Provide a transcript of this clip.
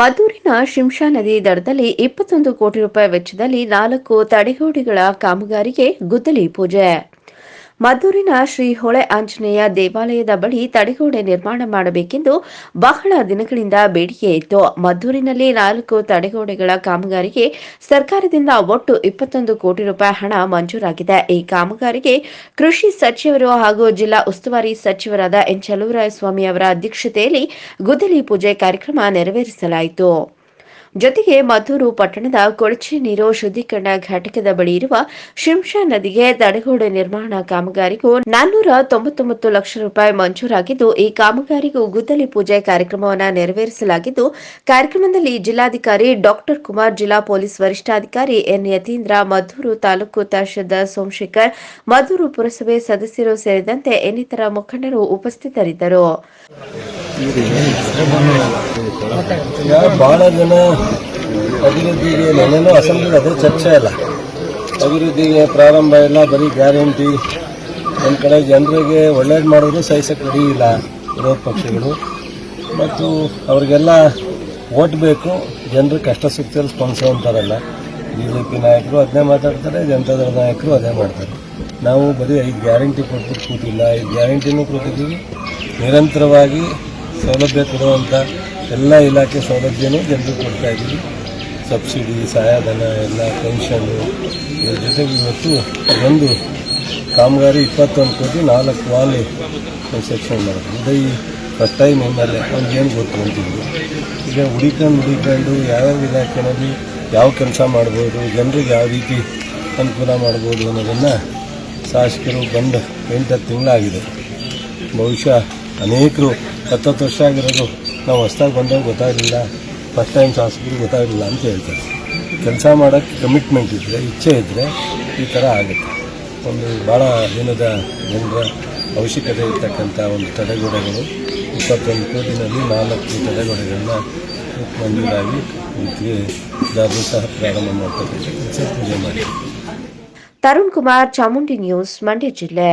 ಮದ್ದೂರಿನ ಶಿಂಷಾ ನದಿ ದಡದಲ್ಲಿ ಇಪ್ಪತ್ತೊಂದು ಕೋಟಿ ರೂಪಾಯಿ ವೆಚ್ಚದಲ್ಲಿ ನಾಲ್ಕು ತಡೆಗೋಡೆಗಳ ಕಾಮಗಾರಿಗೆ ಗುದ್ದಲಿ ಪೂಜೆ. ಮದ್ದೂರಿನ ಶ್ರೀ ಹೊಳೆ ಆಂಜನೇಯ ದೇವಾಲಯದ ಬಳಿ ತಡೆಗೋಡೆ ನಿರ್ಮಾಣ ಮಾಡಬೇಕೆಂದು ಬಹಳ ದಿನಗಳಿಂದ ಬೇಡಿಕೆ ಇತ್ತು ಮದ್ದೂರಿನಲ್ಲಿ ನಾಲ್ಕು ತಡೆಗೋಡೆಗಳ ಕಾಮಗಾರಿಗೆ ಸರ್ಕಾರದಿಂದ ಒಟ್ಟು ಇಪ್ಪತ್ತೊಂದು ಕೋಟಿ ರೂಪಾಯಿ ಹಣ ಮಂಜೂರಾಗಿದೆ. ಈ ಕಾಮಗಾರಿಗೆ ಕೃಷಿ ಸಚಿವರು ಹಾಗೂ ಜಿಲ್ಲಾ ಉಸ್ತುವಾರಿ ಸಚಿವರಾದ ಎನ್ ಚಲುವರಾಯಸ್ವಾಮಿ ಅವರ ಅಧ್ಯಕ್ಷತೆಯಲ್ಲಿ ಗುದಲಿ ಪೂಜೆ ಕಾರ್ಯಕ್ರಮ ನೆರವೇರಿಸಲಾಯಿತು. ಜೊತೆಗೆ ಮದ್ದೂರು ಪಟ್ಟಣದ ಕೊಳಚೆ ನೀರು ಶುದ್ಧೀಕರಣ ಘಟಕದ ಬಳಿ ಇರುವ ಶಿಂಷಾ ನದಿಗೆ ತಡೆಗೋಡೆ ನಿರ್ಮಾಣ ಕಾಮಗಾರಿಗೂ ನಾನ್ನೂರ ತೊಂಬತ್ತೊಂಬತ್ತು ಲಕ್ಷ ರೂಪಾಯಿ ಮಂಜೂರಾಗಿದ್ದು, ಈ ಕಾಮಗಾರಿಗೂ ಗುದ್ದಲಿ ಪೂಜೆ ಕಾರ್ಯಕ್ರಮವನ್ನು ನೆರವೇರಿಸಲಾಗಿದ್ದು, ಕಾರ್ಯಕ್ರಮದಲ್ಲಿ ಜಿಲ್ಲಾಧಿಕಾರಿ ಡಾಕ್ಟರ್ ಕುಮಾರ್, ಜಿಲ್ಲಾ ಪೊಲೀಸ್ ವರಿಷ್ಠಾಧಿಕಾರಿ ಎನ್. ಯತೀಂದ್ರ, ಮದ್ದೂರು ತಾಲೂಕು ತಹಶೀಲ್ದಾರ್ ಸೋಮಶೇಖರ್, ಮದ್ದೂರು ಪುರಸಭೆ ಸದಸ್ಯರು ಸೇರಿದಂತೆ ಇನ್ನಿತರ ಮುಖಂಡರು ಉಪಸ್ಥಿತರಿದ್ದರು. ಭಾಳ ಜನ ಅಭಿವೃದ್ಧಿಗೆ ನೆನೆನೂ ಅಸೆಂಬ್ಲಿ ಅದೇ ಚರ್ಚೆ ಇಲ್ಲ ಅಭಿವೃದ್ಧಿಗೆ ಪ್ರಾರಂಭ ಇಲ್ಲ ಬರೀ ಗ್ಯಾರಂಟಿ. ನಮ್ಮ ಕಡೆ ಜನರಿಗೆ ಒಳ್ಳೇದು ಮಾಡೋದು ಸಹಿಸಕ್ಕೆ ರೆಡಿ ಇಲ್ಲ ವಿರೋಧ ಪಕ್ಷಗಳು. ಮತ್ತು ಅವ್ರಿಗೆಲ್ಲ ಓಟ್ ಬೇಕು ಜನರು ಕಷ್ಟ ಸುಖದಲ್ಲಿ ಸ್ಪಂದಿಸುವಂತಾರಲ್ಲ ಬಿ ಜೆ ಪಿ ನಾಯಕರು ಅದನ್ನೇ ಮಾತಾಡ್ತಾರೆ ಜನತಾದಳ ನಾಯಕರು ಅದೇ ಮಾಡ್ತಾರೆ. ನಾವು ಬರೀ ಐದು ಗ್ಯಾರಂಟಿ ಕೊಟ್ಬಿಟ್ಟು ಕೂತಿಲ್ಲ. ಐದು ಗ್ಯಾರಂಟಿನೂ ಕೊಟ್ಟಿದ್ದೀವಿ. ನಿರಂತರವಾಗಿ ಸೌಲಭ್ಯ ಕೊಡುವಂಥ ಎಲ್ಲ ಇಲಾಖೆ ಸೌಲಭ್ಯನೂ ಜನರಿಗೆ ಕೊಡ್ತಾ ಇದ್ದೀವಿ. ಸಬ್ಸಿಡಿ ಸಹಾಯಧನ ಎಲ್ಲ ಪೆನ್ಷನ್ನು ಇದ್ರ ಜೊತೆಗೆ ಇವತ್ತು ಒಂದು ಕಾಮಗಾರಿ ಇಪ್ಪತ್ತೊಂದು ಕೋಟಿ ನಾಲ್ಕು ವಾಲಿ ಕನ್ಸ್ಟ್ರಕ್ಷನ್ ಮಾಡೋದು ಇದು ಈ first time M L A ಏನು ಗೊತ್ತು ಅಂತಿದ್ರು. ಈಗ ಹುಡಿಕೊಂಡು ಹುಡಿಕೊಂಡು ಯಾವ್ಯಾವ ಇಲಾಖೆನಲ್ಲಿ ಯಾವ ಕೆಲಸ ಮಾಡ್ಬೋದು, ಜನರಿಗೆ ಯಾವ ರೀತಿ ಅನುಕೂಲ ಮಾಡ್ಬೋದು ಅನ್ನೋದನ್ನು ಶಾಸಕರು ಬಂದು ಎಂಟತ್ತು ತಿಂಗಳಾಗಿದೆ. ಬಹುಶಃ ಅನೇಕರು ಹತ್ತತ್ತು ವರ್ಷ ಆಗಿರೋದು ನಾವು ಹೊಸ್ದಾಗಿ ಬಂದಾಗ ಗೊತ್ತಾಗಲಿಲ್ಲ ಫಸ್ಟ್ ಟೈಮ್ ಶಾಸಕರು ಗೊತ್ತಾಗಲಿಲ್ಲ ಅಂತ ಹೇಳ್ತಾರೆ. ಕೆಲಸ ಮಾಡೋಕ್ಕೆ ಕಮಿಟ್ಮೆಂಟ್ ಇದ್ದರೆ ಇಚ್ಛೆ ಇದ್ದರೆ ಈ ಥರ ಆಗುತ್ತೆ. ಒಂದು ಭಾಳ ದಿನದ ಜನರ ಅವಶ್ಯಕತೆ ಇರ್ತಕ್ಕಂಥ ಒಂದು ತಡೆಗೋಡೆಗಳು, ಇಪ್ಪತ್ತೊಂದು ಕೋಟಿನಲ್ಲಿ ನಾಲ್ಕು ತಡೆಗೋಡೆಗಳನ್ನ ಮಂಜೂರಾಗಿ ಎಲ್ಲರೂ ಸಹ ಪ್ರಾರಂಭ ಮಾಡ್ತಕ್ಕಂಥ ಕೆಲಸ ಪೂಜೆ ಮಾಡಿ. ತರುಣ್ ಕುಮಾರ್ ಚಾಮುಂಡಿ ನ್ಯೂಸ್, ಮಂಡ್ಯ ಜಿಲ್ಲೆ.